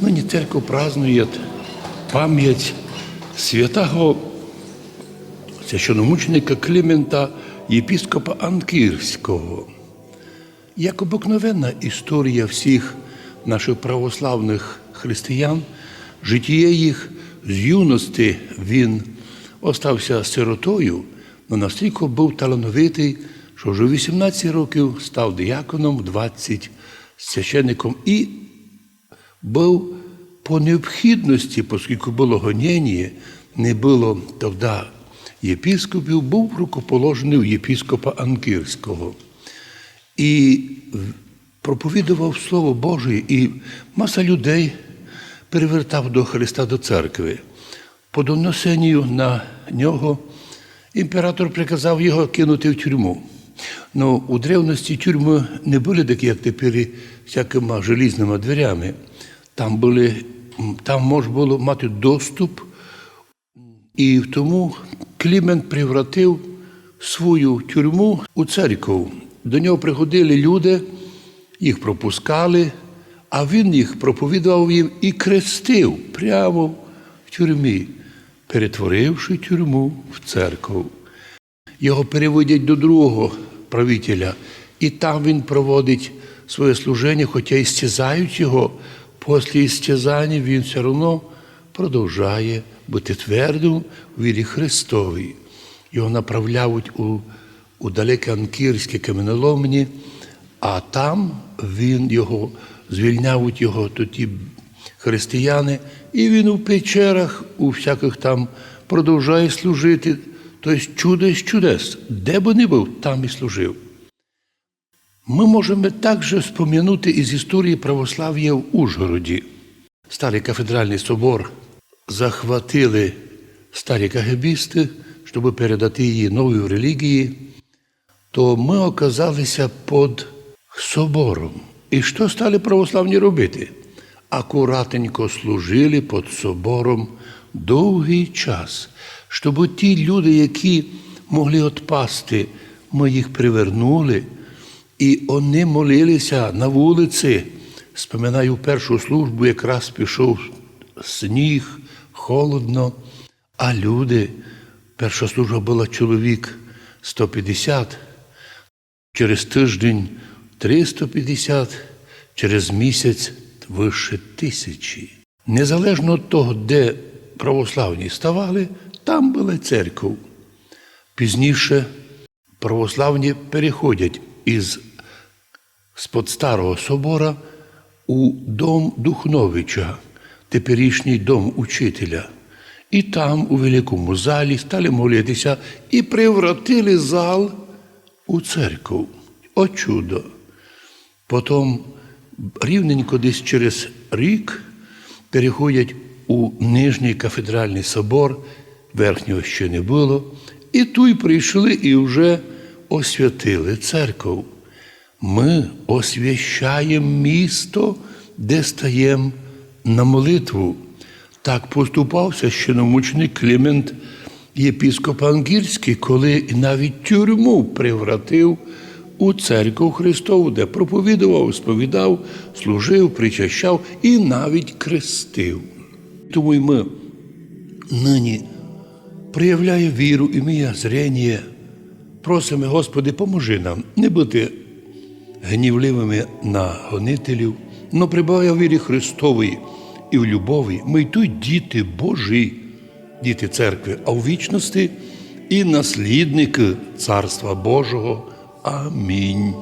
Нині церковь празднує пам'ять святого священомученика Климента, єпіскопа Анкірського. Як обикновенна історія всіх наших православних християн, життя їх з юності він остався сиротою, але настільки був талановитий, що вже у 18 років став дияконом, в 20 священником і був по необхідності, оскільки було гоніння, не було тоді єпіскопів, був рукоположений у єпіскопа Анкірського. І проповідував Слово Боже, і маса людей перевертав до Христа до церкви. По донесенню на нього імператор приказав його кинути в тюрму. Ну, у древності тюрми не були такі, як тепер, всякими желізними дверями. Там, були, там можна було мати доступ, і тому Клімент превратив свою тюрму у церкву. До нього приходили люди, їх пропускали, а він їх проповідував їм і крестив прямо в тюрмі, перетворивши тюрму в церкву. Його переводять до другого правителя, і там він проводить своє служення, хоча і стязають його, після істязання він все одно продовжує бути твердим у вірі Христовій. Його направляють у, у далеке Анкірське каменоломні, а там він його звільняють його тоді християни, і він у печерах, у всяких там продовжує служити. Тобто чудо з чудес. Де би не був, там і служив. Ми можемо також спом'янути із історії православ'я в Ужгороді. Старий кафедральний собор захватили старі кагебісти, щоб передати її новій релігії, то ми оказалися під собором. І що стали православні робити? Акуратненько служили під собором довгий час, щоб ті люди, які могли відпасти, ми їх привернули, і вони молилися на вулиці. Споминаю першу службу, якраз пішов сніг, холодно, а люди, перша служба була чоловік 150, через тиждень 350, через місяць вище тисячі. Незалежно від того, де православні ставали, там була церква. Пізніше православні переходять із з-под старого собора у дом Духновича, теперішній дом учителя. І там, у великому залі, стали молитися і превратили зал у церкву. О чудо! Потім рівненько десь через рік переходять у Нижній кафедральний собор, верхнього ще не було, і тут прийшли і вже освятили церкву. Ми освящаємо місто, де стаємо на молитву. Так поступав священомученик Климент єпіскоп Ангірський, коли навіть тюрму превратив у церкву Христову, де проповідував, сповідав, служив, причащав і навіть крестив. Тому й ми нині проявляє віру і мія зрення. Просимо, Господи, поможи нам не бути гнівливими на гонителів, но прибавя вірі Христової і в любові. Ми й тут діти Божі, діти церкви, а в вічності і наслідники Царства Божого. Амінь.